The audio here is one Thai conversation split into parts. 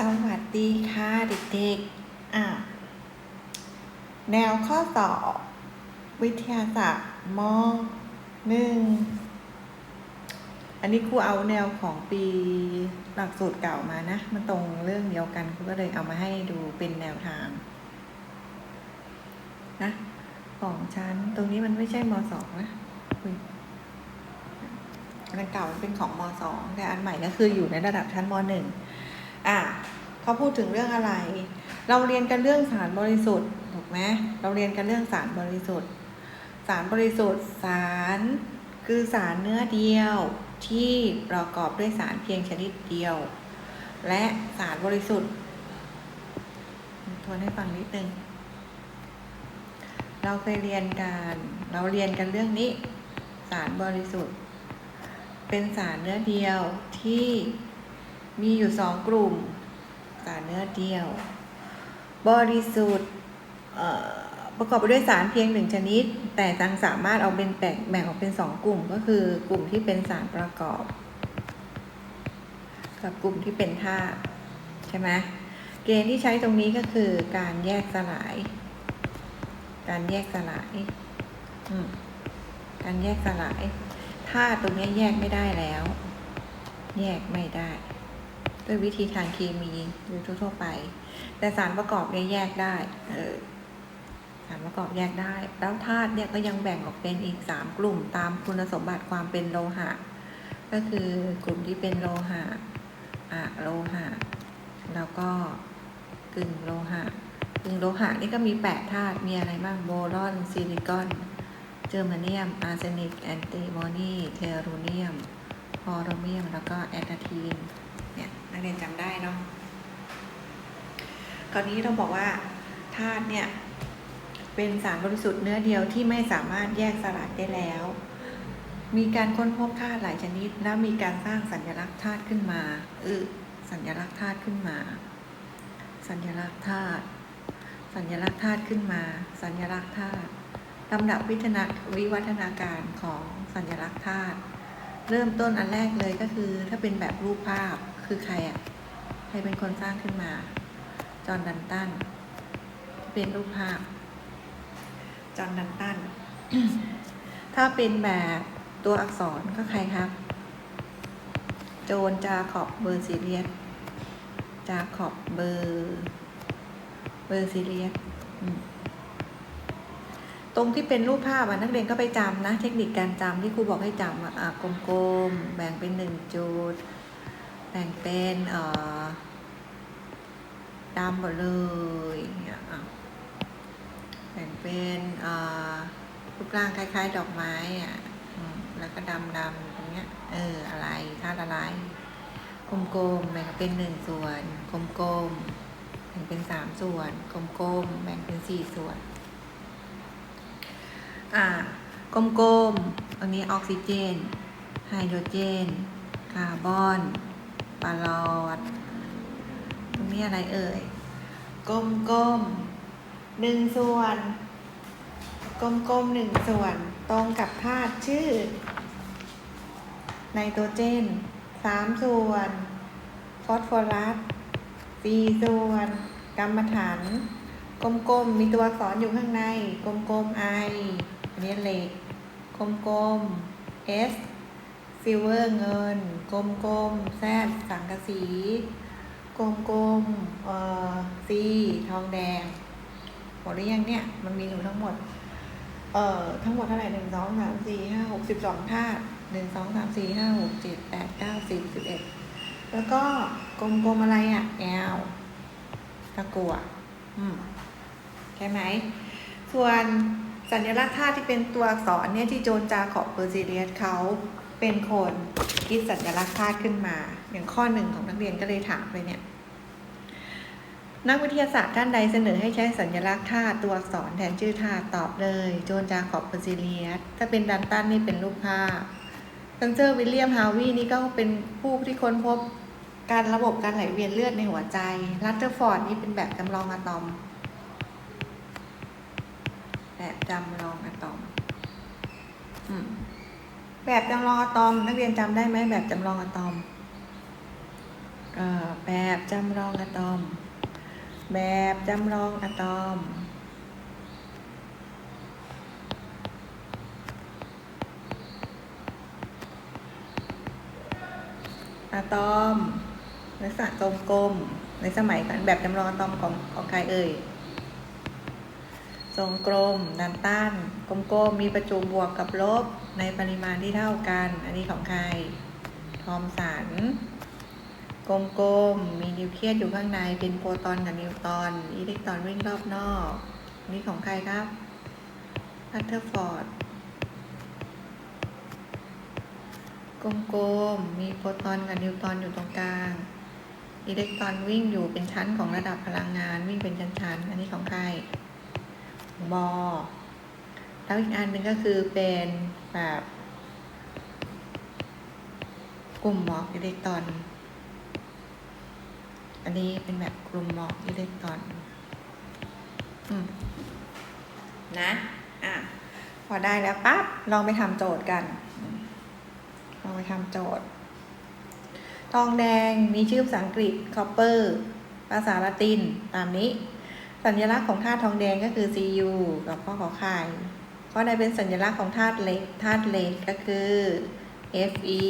สวัสดีค่ะเด็กๆอะแนวข้อสอบวิทยาศาสตร์มหนึ่ง อันนี้ครูเอาแนวของปีหลักสูตรเก่ามานะ มันตรงเรื่องเดียวกันครูก็เลยเอามาให้ดูเป็นแนวทาง นะ ของชั้นตรงนี้มันไม่ใช่มสองนะอันเก่ามันเป็นของมสองแต่อันใหม่ก็คืออยู่ในระดับชั้นมหนึ่ง อะเขาพูดถึงเรื่องอะไร เราเรียนกันเรื่องสารบริสุทธิ์ถูกไหมเราเรียนกันเรื่องสารบริสุทธิ์ สารบริสุทธิ์สารคือสารเนื้อเดียวที่ประกอบด้วยสารเพียงชนิดเดียว และสารบริสุทธิ์ทวนให้ฟังนิดนึง เราเคยเรียนกันเราเรียนกันเรื่องนี้ สารบริสุทธิ์ เป็นสารเนื้อเดียวที่ มีอยู่สองกลุ่มสารเนื้อเดียว บริสุทธิ์ประกอบไปด้วยสารเพียงหนึ่งชนิด แต่ยังสามารถเอาเป็นแบ่งแบ่งออกเป็นสองกลุ่มก็คือกลุ่มที่เป็นสารประกอบ กับกลุ่มที่เป็นธาตุใช่ไหมเกณฑ์ที่ใช้ตรงนี้ก็คือการแยกสลาย การแยกสลายการแยกสลายธาตุตรงนี้แยกไม่ได้แล้ว แยกไม่ได้ ด้วยวิธีทางเคมีโดยทั่วๆไป แต่สารประกอบเนี่ยแยกได้เออสารประกอบแยกได้ แล้วธาตุเนี่ยก็ยังแบ่งออกเป็นอีกสามกลุ่มตามคุณสมบัติความเป็นโลหะ ก็คือกลุ่มที่เป็นโลหะอะโลหะ แล้วก็กึ่งโลหะกึ่งโลหะนี่ก็มีแปดธาตุ มีอะไรบ้างโบรอน ซิลิคอน เจอร์มาเนียม อาร์เซนิก แอนติมอนี เทอรูเนียม พอโรเมียม แล้วก็แอนตาทีน นักเรียนจำได้เนาะคราวนี้เราบอกว่าธาตุเนี่ยเป็นสารบริสุทธิ์เนื้อเดียวที่ไม่สามารถแยกสลายได้แล้ว มีการค้นพบธาตุหลายชนิด แล้วมีการสร้างสัญลักษณ์ธาตุขึ้นมาเออสัญลักษณ์ธาตุขึ้นมา สัญลักษณ์ธาตุสัญลักษณ์ธาตุขึ้นมา สัญลักษณ์ธาตุลำดับวิทนาวิวัฒนาการของสัญลักษณ์ธาตุเริ่มต้นอันแรกเลยก็คือถ้าเป็นแบบรูปภาพ คือใครอะ ใครเป็นคนสร้างขึ้นมา จอห์นดันตันที่เป็นรูปภาพ จอห์นดันตัน ถ้าเป็นแบบตัวอักษรก็ใครครับ โจนจาขอบเบอร์ซิเลียส จาขอบเบอร์ เบอร์ซิเลียสอืมตรงที่เป็นรูปภาพอะนักเรียนก็ไปจำนะ เทคนิคการจำที่ครูบอกให้จำอะอะกลมๆ แบ่งเป็นหนึ่งจุด แบ่งเป็นเอ่อดำหมดเลยแบ่งเป็นเอ่อรูปร่างคล้าย ๆ ดอกไม้อะแล้วก็ดำดำๆตรงเนี้ย เออ อะไรธาตุอะไรกลมๆแบ่งเป็นหนึ่งส่วน กลมๆแบ่งเป็นสามส่วน กลมๆแบ่งเป็นสี่ส่วน อ่ากลมๆอันนี้ออกซิเจน ไฮโดรเจน คาร์บอน ปลอด ตรงนี้อะไรเอ่ยกลมๆหนึ่งส่วน กลมๆหนึ่งส่วน ตรงกับธาตุชื่อไนโตรเจนสามส่วน ฟอสฟอรัสสี่ส่วน กรรมฐานกลมๆ มีตัวอักษรอยู่ข้างใน กลมๆ I อันนี้เหล็ก กลมๆ S ซิลเวอร์เงิน กลมๆแซดสังกะสี กลมๆเอ่อซีทองแดงหมดหรือยังเนี่ย มันมีอยู่ทั้งหมด เอ่อทั้งหมดเท่าไหร่หนึ่งสองสามสี่ห้าหกสิบสองธาตุหนึ่งสองสามสี่ห้าหกเจ็ดแปดเก้าสิบสิบเอ็ดแล้วก็กลมๆอะไรอะ่ะ L ตะกั่วอืมใช่ไหม ส่วนสัญลักษณ์ธาตุที่เป็นตัวอักษรเนี่ยที่โจนจาขอบเปอร์ซิเลียสเขา เป็นคนคิดสัญลักษณ์ธาตุขึ้นมา อย่างข้อหนึ่งของนักเรียนก็เลยถามไปเนี่ย นักวิทยาศาสตร์ท่านใดเสนอให้ใช้สัญลักษณ์ธาตุตัวอักษรแทนชื่อธาตุตอบเลย โจนจาขอบเปอร์ซิเลียสถ้าเป็นดันตันนี่เป็นรูปภาพซันเซอร์วิลเลียมฮาวีนี่ก็เป็นผู้ที่ค้นพบการระบบการไหลเวียนเลือดในหัวใจลัตเตอร์ฟอร์ดนี่เป็นแบบจำลองอะตอม แบบจำลองอะตอม อืม แบบจำลองอะตอม นักเรียนจำได้ไหมแบบจำลองอะตอมออแบบจำลองอะตอม แบบจำลองอะตอม อะตอมลักษณะกลมๆในสมัยก่อนแบบจำลองอะตอมของของใครเอ่ย ทรงกลมด้านต้านกลมๆมีประจุบวกกับลบในปริมาณที่เท่ากัน อันนี้ของใคร ทอมสัน กลมๆมีนิวเคลียสอยู่ข้างในเป็นโปรตอนกับนิวตรอนอิเล็กตรอนวิ่งรอบนอกอันนี้ของใครครับพัตเทอร์ฟอร์ดกลมๆ มีโปรตอนกับนิวตรอนอยู่ตรงกลาง อิเล็กตรอนวิ่งอยู่เป็นชั้นของระดับพลังงานวิ่งเป็นชั้นๆ อันนี้ของใคร บอแล้วอีกอันหนึ่งก็คือเป็นแบบกลุ่มหมอกอิเล็กตรอน อันนี้เป็นแบบกลุ่มหมอกอิเล็กตรอนอนะ อะ พอได้แล้วปั๊บ ลองไปทำโจทย์กัน ลองไปทำโจทย์ ทองแดงมีชื่อภาษาอังกฤษ copper ภาษาละติน ตามนี้ สัญลักษณ์ของธาตุทองแดงก็คือ Cu กับข้อขอไข่ข้อใดเป็นสัญลักษณ์ของธาตุเหล็กธาตุเหล็กก็คือ Fe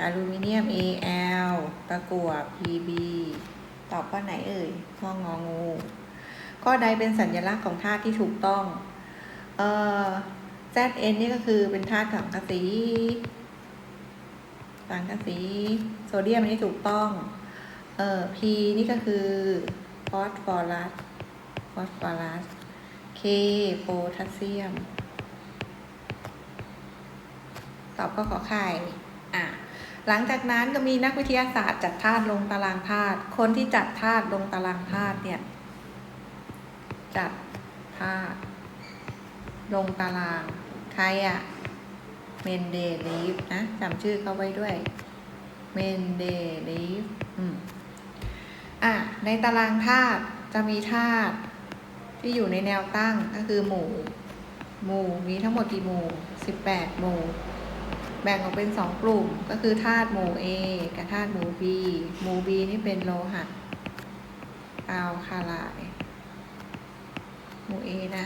อลูมิเนียม Al ตะกั่ว Pb ตอบข้อไหนเอ่ยข้ององู ข้อใดเป็นสัญลักษณ์ของธาตุที่ถูกต้อง เอ่อ Zn นี่ก็คือเป็นธาตุสังกะสีสังกะสี โซเดียมนนี้ถูกต้อง เอ่อ P นี่ก็คือฟอสฟอรัส ฟอสฟอรัส K โพแทสเซียม ตอบก็ขอไข่อะหลังจากนั้นก็มีนักวิทยาศาสตร์จัดธาตุลงตารางธาตุ คนที่จัดธาตุลงตารางธาตุเนี่ย จัดธาตุลงตาราง ใครอะเมนเดลีฟนะจำชื่อเขาไว้ด้วย เมนเดลีฟ อืม อะ ในตารางธาตุจะมีธาตุ ที่อยู่ในแนวตั้งก็คือหมู่ หมู่มีทั้งหมดกี่หมู่สิบแปดหมู่ แบ่งออกเป็นสองกลุ่มก็คือธาตุหมู่ A กับธาตุหมู่ B หมู่ B นี่เป็นโลหะอัลคาไลหมู่ A นะ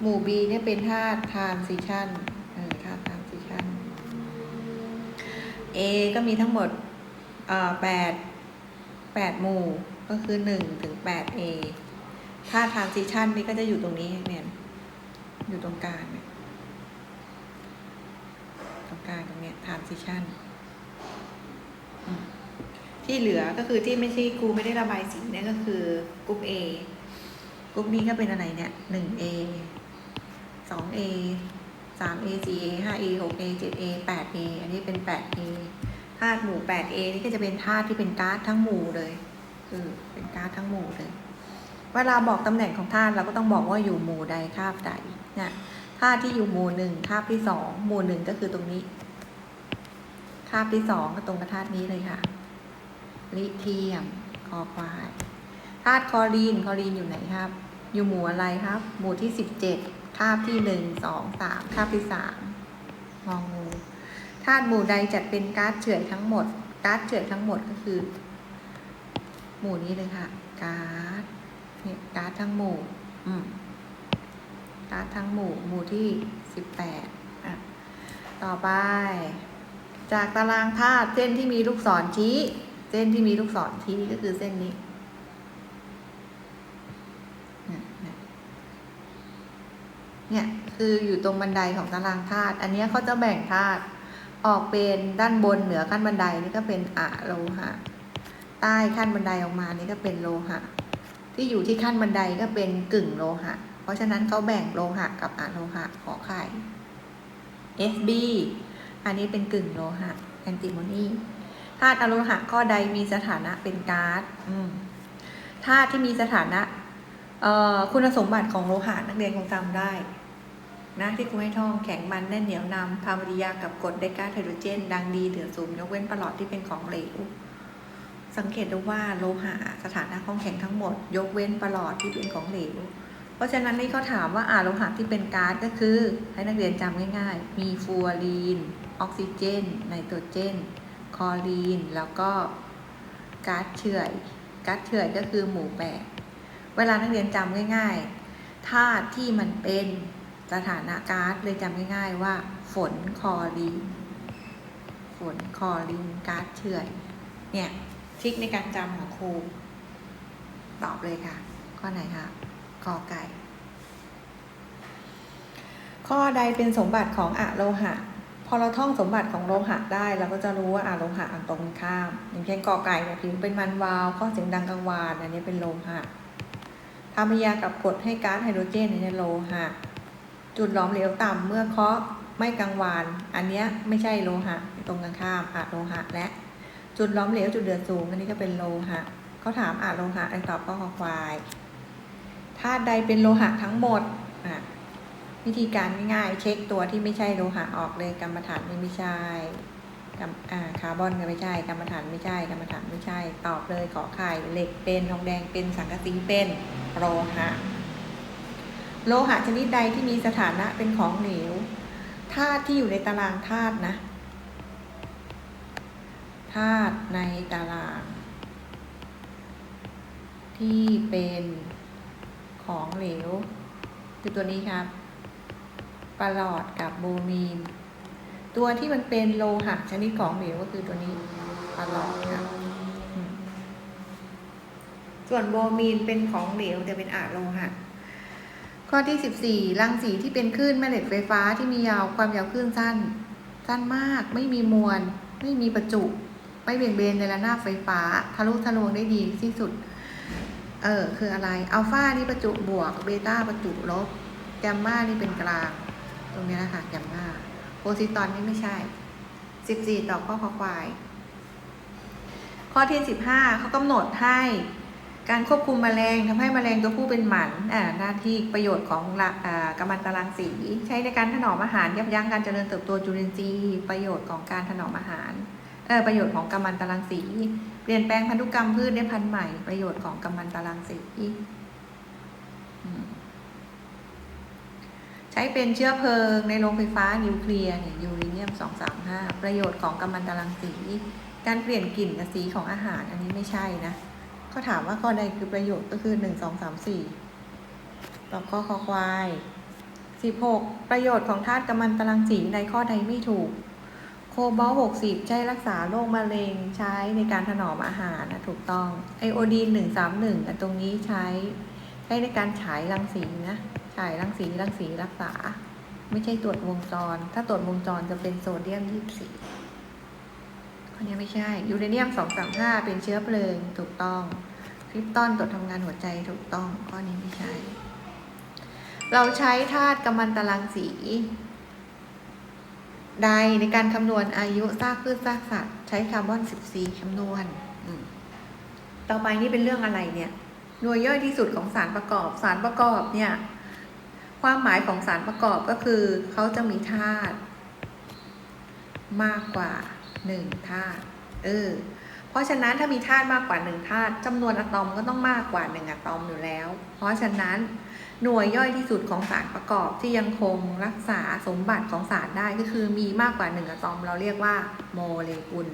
หมู่ B เนี่ยเป็นธาตุทรานซิชันเออธาตุทรานซิชัน A ก็มีทั้งหมดเอ่อแปดแปดหมู่ก็คือหนึ่งถึงแปด A ธาตุทรานซิชันนี่ก็จะอยู่ตรงนี้เนี่ยอยู่ตรงกลางเนี่ยตรงกลางตรงเนี้ย transition ที่เหลือก็คือที่ไม่ใช่ครูไม่ได้ระบายสีเนี่ยก็คือกรุ๊ป A กรุ๊ปนี้ก็เป็นอะไรเนี่ยหนึ่ง A สอง A สาม A สี่ A ห้า A หก A เจ็ด A แปด A อันนี้เป็นแปด A ธาตุหมู่แปด A นี่ก็จะเป็นธาตุที่เป็นก๊าซทั้งหมู่เลยคือเป็นก๊าซทั้งหมู่เลย เวลาบอกตำแหน่งของธาตุเราก็ต้องบอกว่าอยู่หมู่ใดคาบใดเนี่ยธาตุที่อยู่หมู่หนึ่งคาบที่สองหมู่หนึ่งก็คือตรงนี้ คาบที่สองก็ตรงกับธาตุนี้เลยค่ะ ลิเทียมคอควายธาตุคอรีนคอรีนอยู่ไหนครับ อยู่หมู่อะไรครับ หมู่ที่สิบเจ็ดคาบที่หนึ่งสองสามคาบที่สามงองูธาตุหมู่ใดจัดเป็นก๊าซเฉื่อยทั้งหมดก๊าซเฉื่อยทั้งหมดก็คือ หมู่นี้เลยค่ะก๊าซ นี่ยก๊าซทั้งหมู่ อืมก๊าซทั้งหมู่ หมู่ที่สิบแปดอะ ต่อไป จากตารางธาตุเส้นที่มีลูกศรชี้ เส้นที่มีลูกศรชี้ก็คือเส้นนี้เนี่ยคืออยู่ตรงบันไดของตารางธาตุ อันนี้เขาจะแบ่งธาตุออกเป็นด้านบนเหนือขั้นบันไดนี่ก็เป็นอะโลหะ ใต้ขั้นบันไดออกมานี่ก็เป็นโลหะ ที่อยู่ที่ขั้นบันไดก็เป็นกึ่งโลหะ เพราะฉะนั้นเขาแบ่งโลหะกับอะโลหะขอไข่ Fb อันนี้เป็นกึ่งโลหะแอนติโมนีธาตุอะโลหะข้อใดมีสถานะเป็นก๊าซธาตุที่มีสถานะคุณสมบัติของโลหะนักเรียนคงจำได้ นะที่ครูให้ท่องแข็งมันแน่นเหนียวนำทำปฏิกิริยากับกรดไดก๊าไฮโดรเจน ดังดีเหลือศูนย์ยกเว้นประหลอดที่เป็นของเหลว สังเกตดูว่าโลหะสถานะของแข็งทั้งหมด ยกเว้นประหลอดที่เป็นของเหลว เพราะฉะนั้นนี่เขาถามว่าอาโลหะที่เป็นก๊าซก็คือ ให้นักเรียนจำง่ายๆ มีฟลูออรีน ออกซิเจน ไนโตรเจน คลอรีน แล้วก็ก๊าซเฉื่อย ก๊าซเฉื่อยก็คือหมู่แปดเวลานักเรียนจำง่ายๆ ธาตุที่มันเป็นสถานะก๊าซเลยจำง่ายๆว่า ฝนคลอรีน ฝนคลอรีน ก๊าซเฉื่อย เนี่ย ทริคในการจำของครู ตอบเลยค่ะ ข้อไหนคะกอไก่ ข้อใดเป็นสมบัติของอะโลหะ พอเราท่องสมบัติของโลหะได้เราก็จะรู้ว่าอะโลหะอันตรงข้าม อย่างเช่นกอไก่เนี่ยผิวเป็นมันวาว ข้อเสียงดังกังวานอันนี้เป็นโลหะทำปฏิกิริยากับกรดให้ก๊าซไฮโดรเจนอันนี้โลหะ จุดหลอมเหลวต่ำเมื่อเคาะไม่กังวาน อันนี้ไม่ใช่โลหะ ตรงกันข้ามอะโลหะและ จุดล้อมเหลวจุดเดือดสูงอันนี้ก็เป็นโลหะเขาถามอะโลหะไอตอบก็คอควายธาตุใดเป็นโลหะทั้งหมดอะวิธีการง่ายๆเช็คตัวที่ไม่ใช่โลหะออกเลยกรรมฐานไม่ใช่กัมอ่าคาร์บอนก็ไม่ใช่กรรมฐานไม่ใช่กรรมฐานไม่ใช่ ตอบเลยขอไข่เหล็กเป็นทองแดงเป็นสังกะสีเป็นโลหะ โลหะชนิดใดที่มีสถานะเป็นของเหลวธาตุที่อยู่ในตารางธาตุนะ ธาตุในตาราง ที่เป็นของเหลว คือตัวนี้ครับปลอดกับโบมีน ตัวที่มันเป็นโลหะชนิดของเหลวก็คือตัวนี้ปลอดครับส่วนโบมีนเป็นของเหลวแต่เป็นอะโลหะข้อที่ 14รังสีที่เป็นคลื่นแม่เหล็กไฟฟ้าที่มียาวความยาวคลื่นสั้น สั้นมาก ไม่มีมวล ไม่มีประจุ ไม่เบี่ยงเบนในระนาบไฟฟ้า ทะลุทะลวงได้ดีที่สุด เออ คืออะไร อัลฟานี่ประจุบวก เบต้าประจุลบ แกมมานี่เป็นกลาง ตรงนี้นะคะแกมมาโพซิตอนนี่ไม่ใช่ 14 ต่อข้อคอควาย ข้อที่ 15เขากำหนดให้การควบคุมแมลงทำให้แมลงตัวผู้เป็นหมันอ่าหน้าที่ประโยชน์ของละอ่ากัมมันตรังสี ใช้ในการถนอมอาหารยับยั้งการเจริญเติบโตจุลินทรีย์ประโยชน์ของการถนอมอาหาร ประโยชน์ของกัมมันตรังสี เปลี่ยนแปลงพันธุกรรมพืชได้พันธุ์ใหม่ ประโยชน์ของกัมมันตรังสีใช้เป็นเชื้อเพลิงในโรงไฟฟ้านิวเคลียร์เนี่ยยูเรเนียม235ประโยชน์ของกัมมันตรังสี การเปลี่ยนกลิ่นกับสีของอาหาร อันนี้ไม่ใช่นะเขาถามว่าข้อใดคือประโยชน์ก็คือหนึ่งสองสามสี่ตอบข้อคอควายสิบหกประโยชน์ของธาตุกัมมันตรังสีในข้อใดไม่ถูก โคบอลหกสิบใช้รักษาโรคมะเร็งใช้ในการถนอมอาหารนะถูกต้องไอโอดีนหนึ่งสามหนึ่งตรงนี้ใช้ใช้ในการฉายรังสีนะฉายรังสีรังสีรักษา ไม่ใช่ตรวจวงจร ถ้าตรวจวงจรจะเป็นโซเดียมยี่สิบสี่ข้อนี้ไม่ใช่ยูเรเนียม 235 เป็นเชื้อเพลิงถูกต้องคริปตอนตรวจทำงานหัวใจถูกต้องข้อนี้ไม่ใช่ เราใช้ธาตุกัมมันตรังสี ใดในการคำนวณอายุซากพืชซากสัตว์ใช้คาร์บอน 14 คำนวณ ต่อไปนี่เป็นเรื่องอะไรเนี่ย หน่วยย่อยที่สุดของสารประกอบ สารประกอบเนี่ย ความหมายของสารประกอบก็คือเขาจะมีธาตุมากกว่าหนึ่งธาตุ เออ เพราะฉะนั้นถ้ามีธาตุมากกว่าหนึ่งธาตุจำนวนอะตอมก็ต้องมากกว่าหนึ่งอะตอมอยู่แล้ว เพราะฉะนั้นหน่วยย่อยที่สุดของสารประกอบที่ยังคงรักษาสมบัติของสารได้ก็คือมีมากกว่าหนึ่งอะตอมเราเรียกว่าโมเลกุล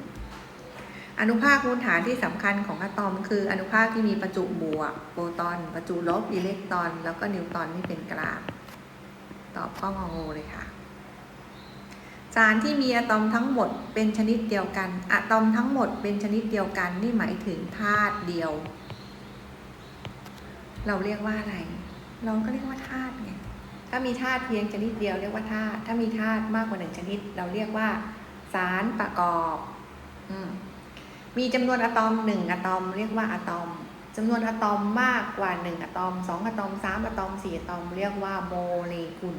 อนุภาคมูลฐานที่สำคัญของอะตอม คืออนุภาคที่มีประจุบวกโปรตอน ประจุลบอิเล็กตรอน แล้วก็นิวตรอนที่เป็นกลางตอบข้ององูเลยค่ะ สารที่มีอะตอมทั้งหมดเป็นชนิดเดียวกัน อะตอมทั้งหมดเป็นชนิดเดียวกัน นี่หมายถึงธาตุเดียว เราเรียกว่าอะไร เราก็เรียกว่าธาตุไง ถ้ามีธาตุเพียงชนิดเดียวเรียกว่าธาตุ ถ้ามีธาตุมากกว่าหนึ่งชนิด เราเรียกว่า สารประกอบอืมมีจำนวนอะตอมหนึ่งอะตอม เรียกว่าอะตอมจำนวนอะตอมมากกว่าหนึ่งอะตอมสองอะตอมสามอะตอมสี่อะตอม เรียกว่าโมเลกุล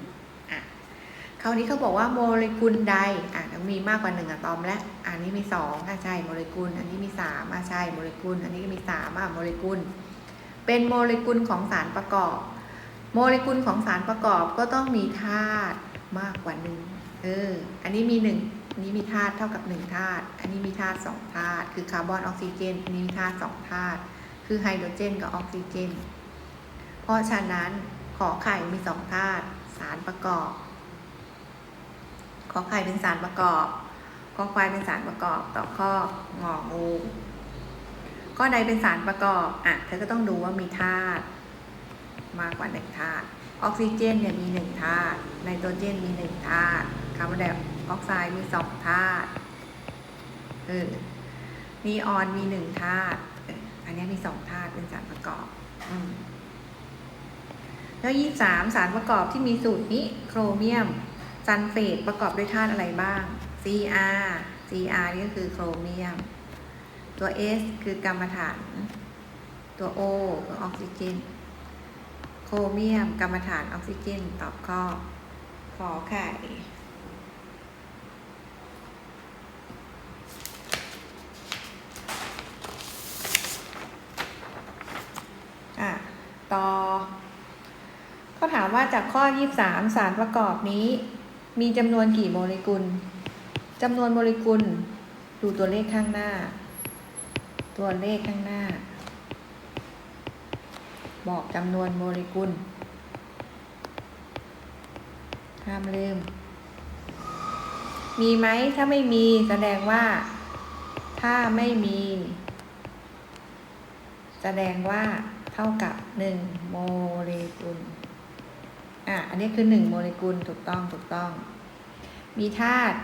คราวนี้เขาบอกว่าโมเลกุลใดอะมีมากกว่าหนึ่งอะตอมและอันนี้มีสองอะใช่โมเลกุล อันนี้มีสามอะใช่โมเลกุล อันนี้ก็มีสามอะโมเลกุล เป็นโมเลกุลของสารประกอบ โมเลกุลของสารประกอบก็ต้องมีธาตุมากกว่าหนึ่งเออ อันนี้มีหนึ่งอันนี้มีธาตุเท่ากับหนึ่งธาตุ อันนี้มีธาตุสองธาตุ คือคาร์บอนออกซิเจน อันนี้มีธาตุสองธาตุ คือไฮโดรเจนกับออกซิเจน เพราะฉะนั้นขอไข่มีสองธาตุ สารประกอบ ขอไข่เป็นสารประกอบขอควายเป็นสารประกอบต่อข้ององูก้อนใดเป็นสารประกอบอะเธอก็ต้องดูว่ามีธาตุมากกว่าหนึ่งธาตุออกซิเจนเนี่ยมีหนึ่งธาตุไนโตรเจนมีหนึ่งธาตุคาร์บอนไดออกไซด์มีสองธาตุเออนีออนมีหนึ่งธาตุอออันนี้มีสองธาตุเป็นสารประกอบอืมแล้วยี่สามสารประกอบที่มีสูตรนี้โครเมียม ซัลเฟตประกอบด้วยธาตุอะไรบ้าง Cr Cr นี่ก็คือโครเมียม ตัว S คือกรรมฐาน ตัว O คือออกซิเจน โครเมียมกรรมฐานออกซิเจน ตอบข้อขอไข่อะต่อเขาถามว่าจากข้อ 23 สารประกอบนี้ มีจำนวนกี่โมเลกุลจำนวนโมเลกุล ดูตัวเลขข้างหน้า ตัวเลขข้างหน้า บอกจำนวนโมเลกุล ห้ามลืม มีไหมถ้าไม่มีแสดงว่า ถ้าไม่มี แสดงว่าเท่ากับ1โมเลกุล อะอันนี้คือ1โมเลกุลถูกต้องถูกต้อง มีธาตุ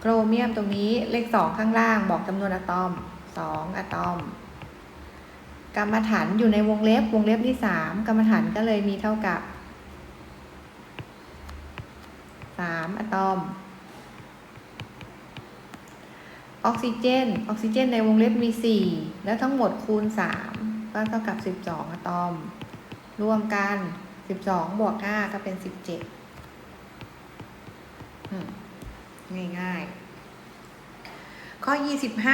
โครเมียมตรงนี้เลข2ข้างล่างบอกจำนวนอะตอม2อะตอม กรรมฐานอยู่ในวงเล็บวงเล็บที่3กรรมฐานก็เลยมีเท่ากับ3อะตอม ออกซิเจน ออกซิเจนในวงเล็บมี4แล้วทั้งหมดคูณ3ก็เท่ากับ12อะตอม รวมกัน 12บสองบวก5ก็เป็น17อืมง่ายๆ ข้อ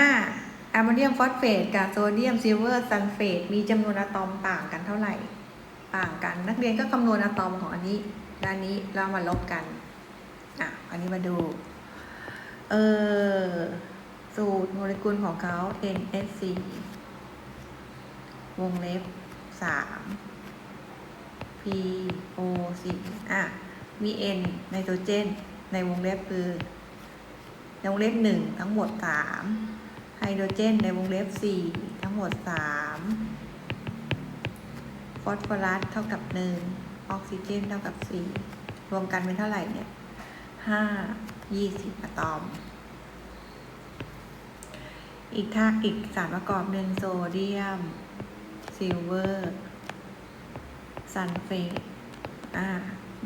25แอมโมเนียมฟอสเฟตกับโซเดียมซิลเวอร์ซัลเฟตมีจำนวนอะตอมต่างกันเท่าไหร่ ต่างกัน นักเรียนก็คำนวณอะตอมของอันนี้ด้านนี้เรามาลบกัน อะ อันนี้มาดู เออ สูตรโมเลกุลของเขา NH4 วงเล็บ3 PO4 อะมี N ไนโตรเจน ในวงเล็บคือในวงเล็บ 1 ทั้งหมด 3 ไฮโดรเจน ในวงเล็บ 4 ทั้งหมด 3 ฟอสฟอรัสเท่ากับ 1 ออกซิเจน เท่ากับ 4 รวมกันเป็นเท่าไหร่เนี่ย 5 20 อะตอม อีกท่าอีกสารประกอบหนึ่งโซเดียมซิลเวอร์ ซัลเฟตอ่า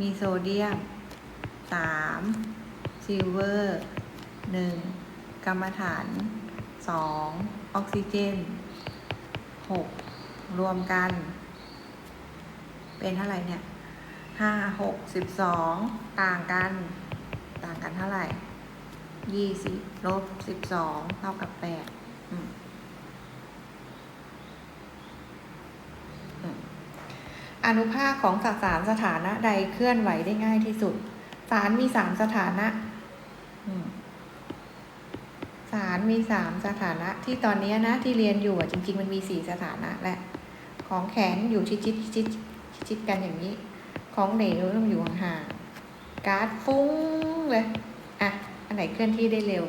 มีโซเดียมสามซิลเวอร์หนึ่งกรรมฐานสองออกซิเจนหกรวมกัน เป็นเท่าไหร่เนี่ยห้าหกสิบสองต่างกัน ต่างกันเท่าไหร่ยี่สิบลบสิบสองเท่ากับแปดอืมอืม อนุภาคของสสารสถานะใดเคลื่อนไหวได้ง่ายที่สุด สารมีสามสถานะอืมสารมีสามสถานะที่ตอนนี้นะที่เรียนอยู่อะจริง ๆ มันมีสี่สถานะแหละ ของแข็งอยู่ชิดชิดชิดชิดกันอย่างนี้ ของเหลวต้องอยู่ห่างๆก๊าซฟุ้งเลยอะอันไหนเคลื่อนที่ได้เร็ว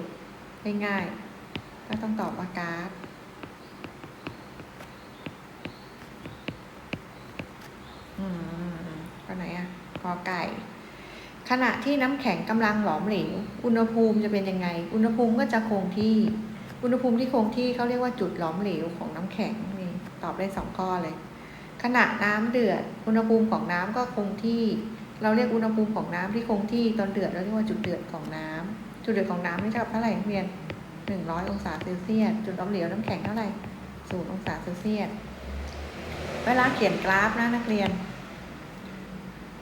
ได้ง่าย ก็ต้องตอบว่าก๊าซ อืมก็ไหนอะกอไก่ ขณะที่น้ำแข็งกำลังหลอมเหลว อุณหภูมิจะเป็นยังไง อุณหภูมิก็จะคงที่ อุณหภูมิที่คงที่เขาเรียกว่าจุดหลอมเหลวของน้ำแข็งนี่ตอบได้สองข้อเลย ขณะน้ำเดือด อุณหภูมิของน้ำก็คงที่ เราเรียกอุณหภูมิของน้ำที่คงที่ตอนเดือดเราเรียกว่าจุดเดือดของน้ำจุดเดือดของน้ำนี่เท่ากับเท่าไหร่เรียนหนึ่งร้อยองศาเซลเซียส จุดหลอมเหลวน้ำแข็งเท่าไหร่ศูนย์องศาเซลเซียส เวลาเขียนกราฟนะนักเรียน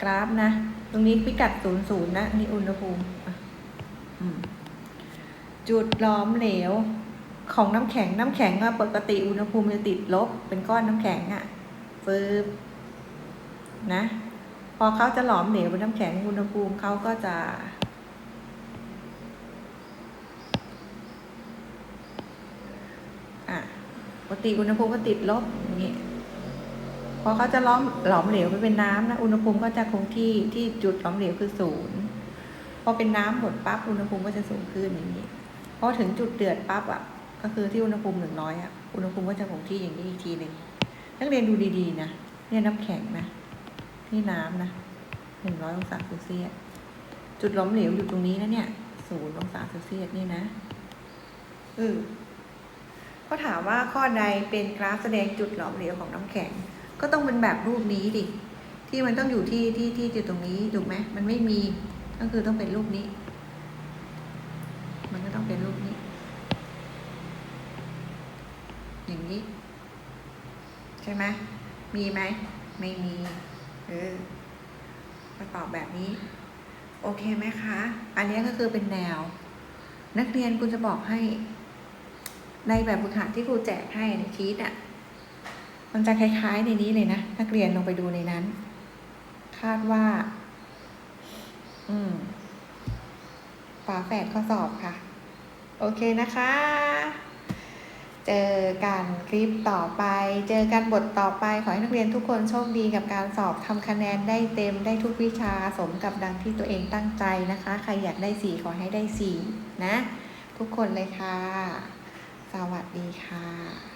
กราฟนะ ตรงนี้พิกัดศูนย์ศูนย์นะนี่อุณหภูมิจุดล้อมเหลวของน้ำแข็งน้ำแข็งอะปกติอุณหภูมิจะติดลบ เป็นก้อนน้ำแข็งอะฟืบนะ พอเขาจะหลอมเหลวเป็นน้ำแข็งอุณหภูมิเขาก็จะ อะปกติอุณหภูมิก็ติดลบอย่างนี้ พอเขาจะล้อมหลอมเหลวไปเป็นน้ำนะอุณหภูมิก็จะคงที่ที่จุดหลอมเหลวคือศูนย์พอเป็นน้ำหมดปั๊บอุณหภูมิก็จะสูงขึ้นอย่างนี้พอถึงจุดเดือดปั๊บอะ ก็คือที่อุณหภูมิหนึ่งร้อยอะอุณหภูมิก็จะคงที่อย่างนี้อีกทีหนึ่งนักเรียนดูดีๆนะเนี่ยน้ำแข็งนะนี่น้ำนะหนึ่งร้อยองศาเซลเซียสจุดหลอมเหลวอยู่ตรงนี้นะเนี่ยศูนย์องศาเซลเซียสนี่นะเออก็ถามว่าข้อใดเป็นกราฟแสดงจุดหลอมเหลวของน้ำแข็ง ก็ต้องเป็นแบบรูปนี้ดิ ที่มันต้องอยู่ที่ที่ที่จุดตรงนี้ถูกไหมมันไม่มีก็คือต้องเป็นรูปนี้ มันก็ต้องเป็นรูปนี้ อย่างนี้ ใช่ไหมมีไหมไม่มีเออมาตอบแบบนี้ โอเคไหมคะ อันนี้ก็คือเป็นแนว นักเรียนคุณจะบอกให้ ในแบบฝึกหัดที่ครูแจกให้ในชีตอะ มันจะคล้ายๆในนี้เลยนะ นักเรียนลงไปดูในนั้น คาดว่า อืมฝาแฝดข้อสอบค่ะ โอเคนะคะ เจอกันคลิปต่อไป เจอกันบทต่อไป ขอให้นักเรียนทุกคนโชคดีกับการสอบทำคะแนนได้เต็มได้ทุกวิชาสมกับดังที่ตัวเองตั้งใจนะคะ ใครอยากได้สี่ขอให้ได้สี่นะ ทุกคนเลยค่ะ สวัสดีค่ะ